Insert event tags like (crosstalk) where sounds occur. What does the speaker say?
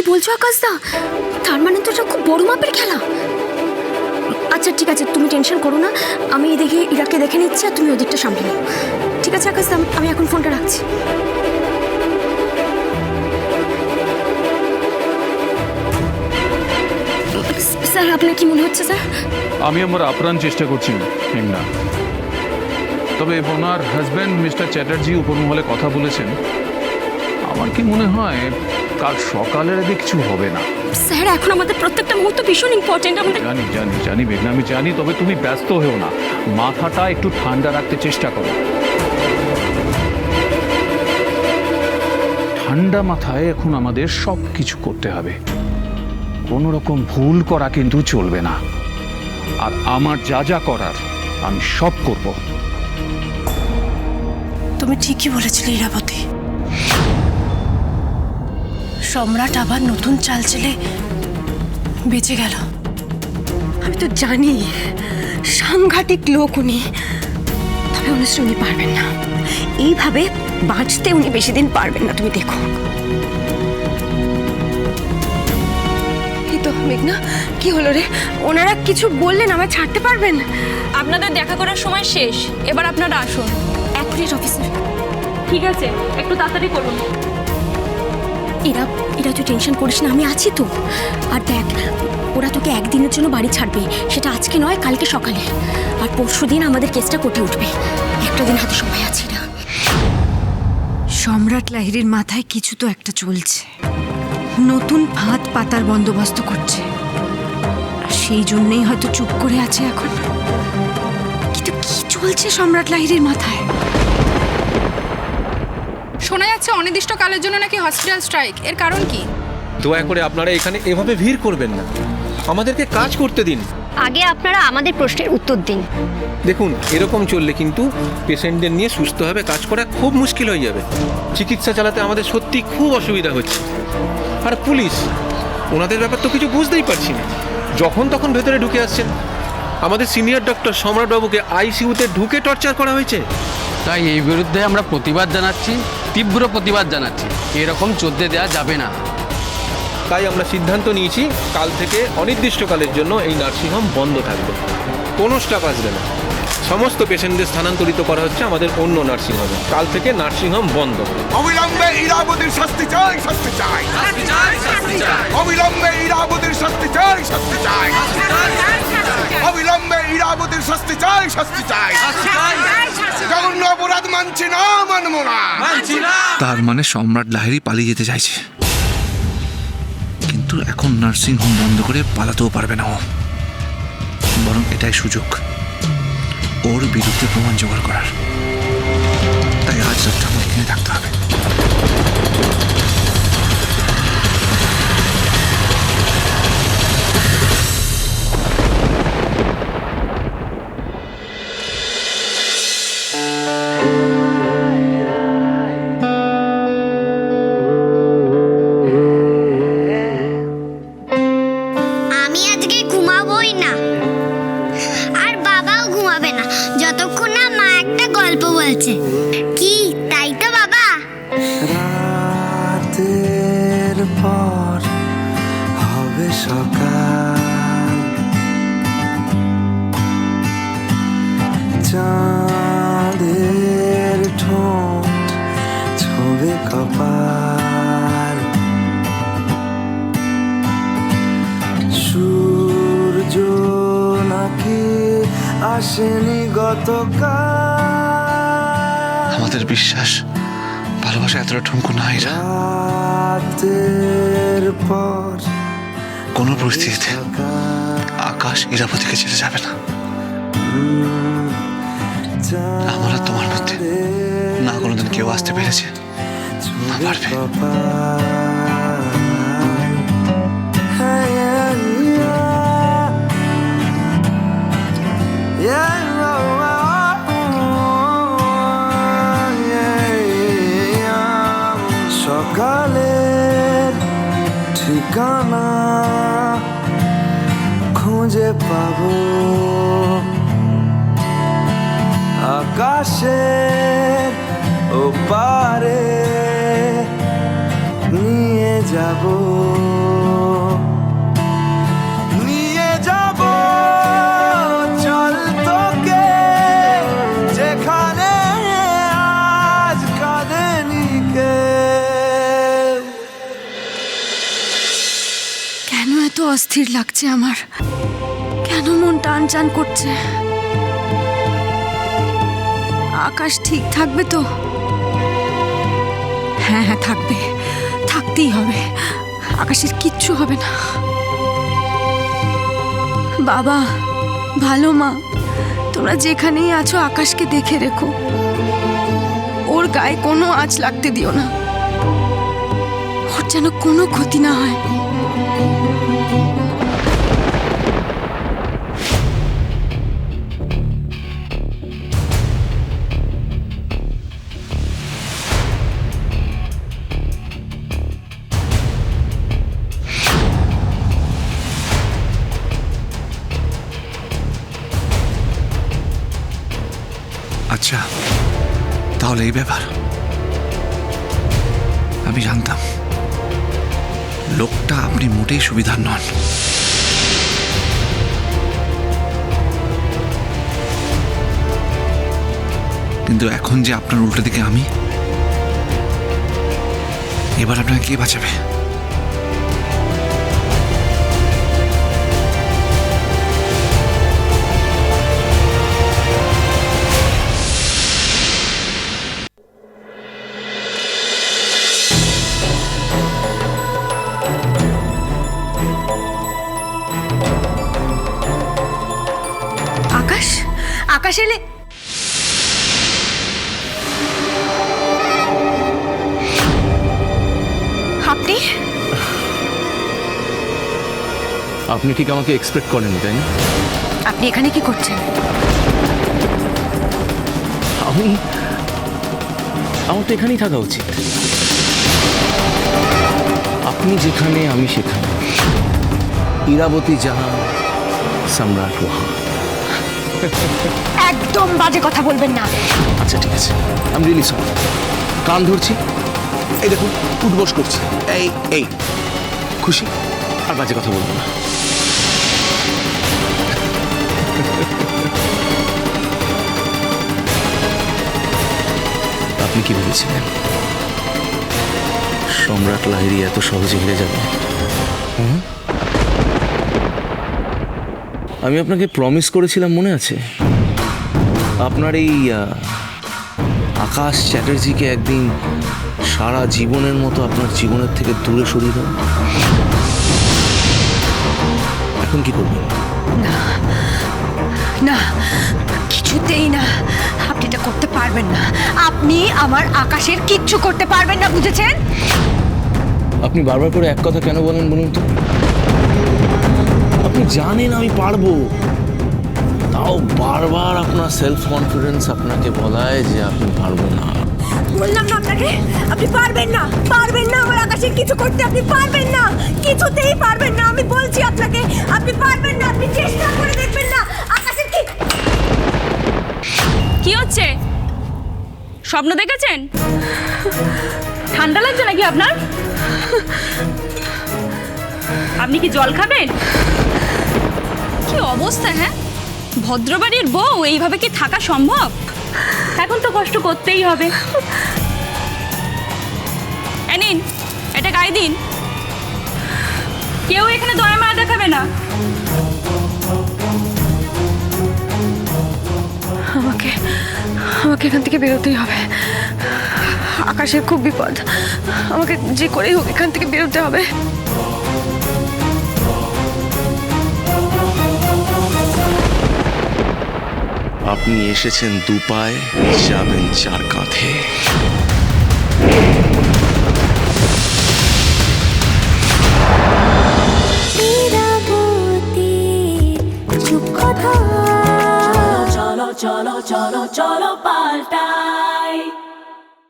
কি বলছো আকাশদা? তার মানে তো এটা খুব বড় মাপের খেলা। আচ্ছা ঠিক আছে, তুমি টেনশন করো না। আমি এদিকে ইরাকে দেখে নিচ্ছি আর তুমি ওদিকটা সামলে নাও। ঠিক আছে, আকাশদা, আমি এখন ফোনটা রাখছি। স্যার, আপনার কি মনে হচ্ছে, স্যার? আমি আমার আপ্রাণ চেষ্টা করছি মেঘনা তবে ওনার হাজব্যান্ড মিস্টার চ্যাটার্জি উপরমহলে কথা বলেছেন। আমার কি মনে হয় কাল সকালের আগে কিছু হবে না। স্যার এখন আমাদের প্রত্যেকটা মুহূর্ত ভীষণ ইম্পর্টেন্ট আমাদের জানি জানি জানি মেঘনা আমি জানি তবে তুমি ব্যস্ত হও না। মাথাটা একটু ঠান্ডা রাখতে চেষ্টা করো। ঠান্ডা মাথায় এখন আমাদের সব কিছু করতে হবে। কোনো রকম ভুল করা কিন্তু চলবে না। আর আমার যা যা করার আমি সব করব। তুমি ঠিকই বলেছিলে ইরাবতী। সম্রাট আবার নতুন চাল চেলে বেঁচে গেল। আমি তো জানি সাংঘাতিক লোক উনি। তবে অনুশ্রী উনি পারবেন না। এইভাবে বাঁচতে উনি বেশি দিন পারবেন না তুমি দেখো। তো মেঘনা কি হলো রে? ওনারা কিছু বললেন আমায় ছাড়তে পারবেন? আপনাদের দেখা করার সময় শেষ। এবার আপনারা আসুন। এক মিনিট অফিসার ঠিক আছে একটু তাড়াতাড়ি করুন। এরা এরা তুই টেনশন করিস না, আমি আছি তো। আর দেখ, ওরা তোকে একদিনের জন্য বাড়ি ছাড়বে, সেটা আজকে নয়, কালকে সকালে। আর পরশু দিন আমাদের কেসটা কোর্টে উঠবে। একটা দিন হাতে সময় আছে না সম্রাট লাহিড়ির মাথায় কিছু তো একটা চলছে। নতুন ফাঁদ পাতার বন্দোবস্ত করছে। সেই জন্যই হয়তো চুপ করে আছে এখন। কিন্তু কি চলছে সম্রাট লাহিড়ির মাথায়? শোনা যাচ্ছে অনির্দিষ্টকালের জন্য নাকি হসপিটাল স্ট্রাইক। এর কারণ কি? দয়া করে আপনারা এখানে এভাবে ভিড় করবেন না। আমাদেরকে কাজ করতে দিন। আগে আপনারা আমাদের প্রশ্নের উত্তর দিন। দেখুন এরকম চললে কিন্তু পেশেন্টদের নিয়ে সুস্থভাবে কাজ করা খুব মুশকিল হয়ে যাবে। চিকিৎসা চালাতে আমাদের সত্যি খুব অসুবিধা হচ্ছে। আর পুলিশ ওনাদের ব্যাপার তো কিছু বুঝতেই পারছি না। যখন তখন ভেতরে ঢুকে আসছেন। আমাদের সিনিয়র ডক্টর সম্রাটবাবুকে আইসিইউতে ঢুকে টর্চার করা হয়েছে। তাই এই বিরুদ্ধে আমরা প্রতিবাদ জানাচ্ছি। তীব্র প্রতিবাদ জানাচ্ছি। এরকম চোদ্দে দেওয়া যাবে না। তাই আমরা সিদ্ধান্ত নিয়েছি কাল থেকে অনির্দিষ্টকালের জন্য এই নার্সিংহোম বন্ধ থাকবে। কোনো স্টাফ আসবে না। সমস্ত পেশেন্টদের স্থানান্তরিত করা হচ্ছে আমাদের অন্য নার্সিংহোমে। কাল থেকে নার্সিংহোম বন্ধ। অবিলম্বে ইরাবতীর শাস্তি চাই শাস্তি চাই। অবিলম্বে ইরাবতীর শাস্তি চাই শাস্তি চাই। অবিলম্বে ইরাবতীর শাস্তি চাই শাস্তি চাই। জঘন্য অপরাধ মানছি না মানব না। তার মানে সম্রাট লাহিড়ি পালিয়ে যেতে চাইছে। কিন্তু এখন নার্সিং হোম বন্ধ করে পালাতেও পারবে না ও। বরং এটাই সুযোগ। ওর বিরুদ্ধে প্রমাণ জোগাড় করার। তাই আজ রাতটা আমাকে এখানে থাকতে হবে। ঘুমাবে না। যতক্ষণ না মা একটা গল্প বলছে। কি, তাই তো বাবা? রাতের পর হবে সকাল। চাঁদের ঠোঁট ছবে কপাল। আসেনি গতকাল। আমাদের বিশ্বাস ভালোবাসা এতটা ঠুমকো না এরা রাতের পর কোনো পরিস্থিতিতে আকাশ ইরাপতিকে ছেড়ে যাবে না। আমার আর তোমার মধ্যে না কোনোদিন কেউ আসতে পেরেছে না পারবে। পাবো। আকাশের ওপারে নিয়ে যাব। নিয়ে যাব। যেখানে আজ কেন অস্থির লাগছে আমার? কেন মন টান টান করছে। আকাশ ঠিক থাকবে তো? হ্যাঁ হ্যাঁ থাকবে। থাকতেই হবে। আকাশের কিচ্ছু হবে না। বাবা, ভালো মা, তোমরা যেখানেই আছো আকাশকে দেখে রেখো। ওর গায়ে কোনো আঁচ লাগতে দিও না। ওর যেন কোনো ক্ষতি না হয়। আচ্ছা তাহলে এই ব্যাপার। আমি জানতাম, লোকটা আপনি মোটেই সুবিধার নন। কিন্তু এখন যে আপনার উল্টো দিকে আমি, এবার আপনাকে কে বাঁচাবে? আপনি আপনি ঠিক আমাকে এক্সপেক্ট করেন তাই না? আপনি এখানে কি করছেন? আমি আমার তো এখানেই থাকা উচিত। আপনি যেখানে আমি সেখানে। ইরাবতী জাহান সম্রাট ওহা একদম বাজে কথা বলবেন না। আচ্ছা ঠিক আছে। আমি রিলি সরি কান ধরছি? এই দেখুন উঠবোস করছি। এই এই। খুশি? আর বাজে কথা বলব না। (laughs) আপনি কি ভেবেছিলেন? সম্রাট লাহিরি এত সহজে হেরে যাবে? আমি আপনাকে প্রমিস করেছিলাম মনে আছে? আপনার এই আকাশ চ্যাটার্জিকে একদিন সারা জীবনের মতো আপনার জীবনের থেকে দূরে সরিয়ে দেবো এখন কি করবেন? না না কিছুতেই না। আপনি এটা করতে পারবেন না। আপনি আমার আকাশের কিচ্ছু করতে পারবেন না বুঝেছেন? আপনি বারবার করে এক কথা কেন বলেন বলুন তো? আপনি জানেন আমি পারব। তাও বারবার আপনার সেলফ কনফিডেন্স আপনাকে বলায় যে আপনি পারবেন না। বললাম না আপনাকে? আপনি পারবেন না পারবেন না আমার আকাশের কিছু করতে, আপনি পারবেন না, কিছুতেই পারবেন না, আমি বলছি আপনাকে, আপনি পারবেন না, আপনি চেষ্টা করে দেখবেন না আকাশের কি কি হচ্ছে? স্বপ্ন দেখেছেন? ঠান্ডা লাগছে নাকি আপনার? আপনি কি জল খাবেন? কি অবস্থা হ্যাঁ? ভদ্রবাড়ির বউ, এইভাবে কি থাকা সম্ভব? এখন তো কষ্ট করতেই হবে। নিন, এটা গায়ে দিন। কেউ এখানে দয়া মায়া দেখাবে না। আমাকে আমাকে এখান থেকে বেরোতেই হবে। আকাশের খুব বিপদ। আমাকে যে করেই হোক এখান থেকে বেরোতে হবে। আপনি এসেছেন দু পায়ে যাবেন চার কাঁধে। চলো চলো